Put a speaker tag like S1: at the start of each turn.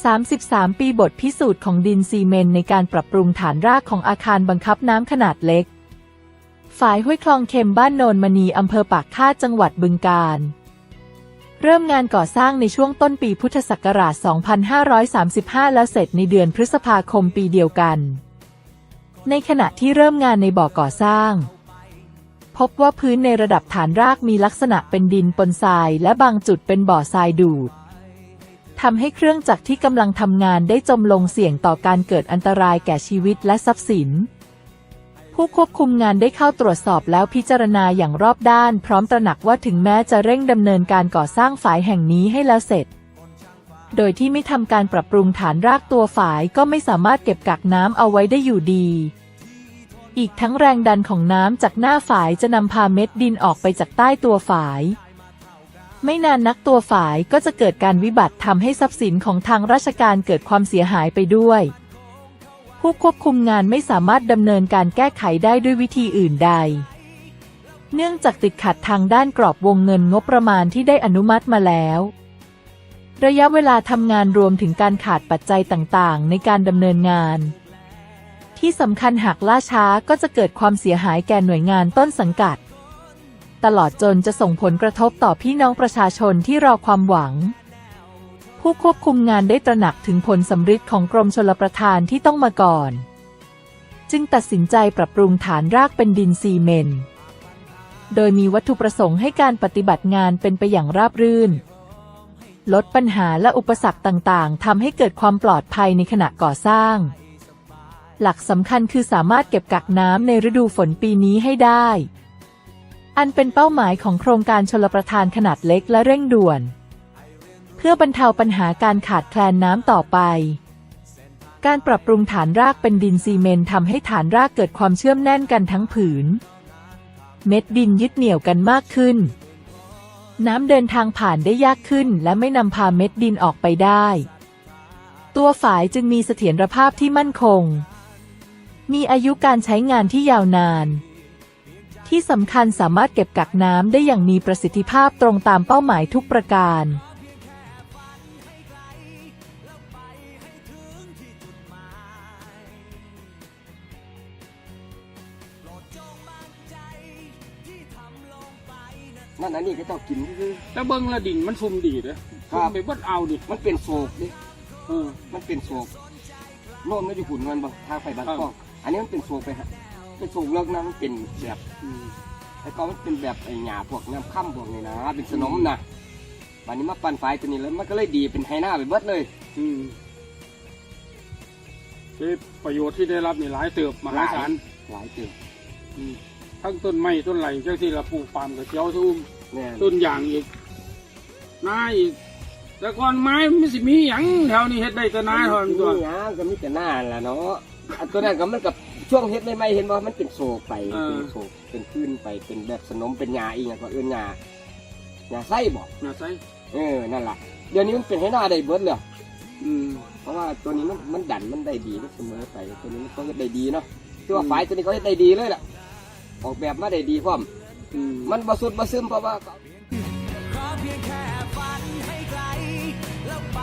S1: 33 ปีบทพิสูจน์ของดินซีเมนในการปรับปรุงฐานรากของอาคารบังคับน้ำขนาดเล็ก ฝ่ายห้วยคลองเค็มบ้านโนนมณีอำเภอปากคาดจังหวัดบึงกาฬ เริ่มงานก่อสร้างในช่วงต้นปีพุทธศักราช 2535 แล้วเสร็จในเดือนพฤษภาคมปีเดียวกัน ในขณะที่เริ่มงานในบ่อก่อสร้าง พบว่าพื้นในระดับฐานรากมีลักษณะเป็นดินปนทรายและบางจุดเป็นบ่อทรายดูด ทำให้เครื่องจักรที่กำลังทำงานได้จมลงเสี่ยงต่อการเกิดอันตรายแก่ชีวิตและทรัพย์สิน ผู้ควบคุมงานได้เข้าตรวจสอบแล้วพิจารณาอย่างรอบด้าน พร้อมตระหนักว่าถึงแม้จะเร่งดำเนินการก่อสร้างฝายแห่งนี้ให้แล้วเสร็จ โดยที่ไม่ทำการปรับปรุงฐานรากตัวฝายก็ไม่สามารถเก็บกักน้ำเอาไว้ได้อยู่ดีอีกทั้งแรงดันของน้ำจากหน้าฝายจะนำพาเม็ดดินออกไปจากใต้ตัวฝาย ไม่นานนักตัวฝ่ายก็จะเกิดการวิบัติทำให้ทรัพย์สินของทางราชการเกิดความเสียหายไปด้วย ผู้ควบคุมงานไม่สามารถดำเนินการแก้ไขได้ด้วยวิธีอื่นใด เนื่องจากติดขัดทางด้านกรอบวงเงินงบประมาณที่ได้อนุมัติมาแล้ว ระยะเวลาทำงานรวมถึงการขาดปัจจัยต่างๆ ในการดำเนินงาน ที่สำคัญหากล่าช้าก็จะเกิดความเสียหายแก่หน่วยงานต้นสังกัด ตลอดจนจะส่งผลกระทบต่อพี่น้องประชาชนที่รอความหวัง ผู้ควบคุมงานได้ตระหนักถึงผลสำฤทธิ์ของกรมชลประทานที่ต้องมาก่อน จึงตัดสินใจปรับปรุงฐานรากเป็นดินซีเมนต์โดยมีวัตถุประสงค์ให้การปฏิบัติงานเป็นไปอย่างราบรื่น ลดปัญหาและอุปสรรคต่างๆทำให้เกิดความปลอดภัยในขณะก่อสร้าง หลักสำคัญคือสามารถเก็บกักน้ำในฤดูฝนปีนี้ให้ได้ อันเป็นเป้าหมายของโครงการชลประทานขนาดเล็กและเร่งด่วน เพื่อบรรเทาปัญหาการขาดแคลนน้ำต่อไป การปรับปรุงฐานรากเป็นดินซีเมนต์ทำให้ฐานรากเกิดความเชื่อมแน่นกันทั้งผืน เม็ดดินยึดเหนี่ยวกันมากขึ้น น้ำเดินทางผ่านได้ยากขึ้น และไม่นำพาเม็ดดินออกไปได้ ตัวฝายจึงมีเสถียรภาพที่มั่นคง มีอายุการใช้งานที่ยาวนาน ที่สำคัญสามารถเก็บกักน้ำได้อย่างมีประสิทธิภาพตรงตามเป้าหมายทุกประการ
S2: นั่นอันนี้ก็ต้องกินคือ
S3: แล้วเบิ้งและดิ่งมันซุ่มดีเด้อ
S2: ครับ
S3: ซุ่มไปเบิดเอาดิ
S2: มันเป็นโศกดิ
S3: เออ
S2: มันเป็นโศกโน่นก็อยู่หุ่นมันบ่ทางไปบ้าน
S3: ครับ
S2: กล้อง อันนี้มันเป็นโศกไปฮะ เป็นโศกเลิกนะมันเป็นแบบ
S3: อืม
S2: แต่ก็มันเป็นแบบไอ้หญ้าพวกน้ำค่ำพวกนี้นะ เป็นสนมนะวันนี้มาปั่นไฟตัวนี้แล้วมันก็เลยดีเป็นไฮหน้าไปเบิดเลย
S3: อืมที่ประโยชน์ที่ได้รับนี่หลายเติบมหาศาล
S2: หลายเติม
S3: อืมทั้งต้นไม้ต้นไหลเจ้าที่เราปลูกปาล์มกับเจียวทุ่ม
S2: แน่
S3: ต้นยางอีกนาอีก แต่ก่อนไม้มันสิมีหยังแถวนี้เฮ็ดได้แต่นาเท่านั้นตัว
S2: นี่นะก็มีแต่หน้าแหละเนาะ อันตัวนั้นก็มันกับช่วงเฮ็ดใหม่ๆเห็นบ่มันเป็นโศกไปเป็นโศกเป็นพื้นไปเป็นแบบสนมเป็นหญ้าอีกอย่างก็เอื้นหญ้าหญ้าไส้บ่
S3: น่าใส่
S2: เออนั่นแหละเดี๋ยวนี้มันเป็นให้หน้าได้เบิดเลย
S3: อืม
S2: เพราะว่าตัวนี้มันมันดันมันได้ดีเสมอไปตัวนี้มันก็ได้ดีเนาะตัวฝายตัวนี้เขาได้ดีเลยล่ะออกแบบมาได้ดีพร้อม
S3: อืม
S2: มันบสุดบซึมเพราะว่า
S4: ขอเพียงแค่ฝันให้ไกล แล้วไป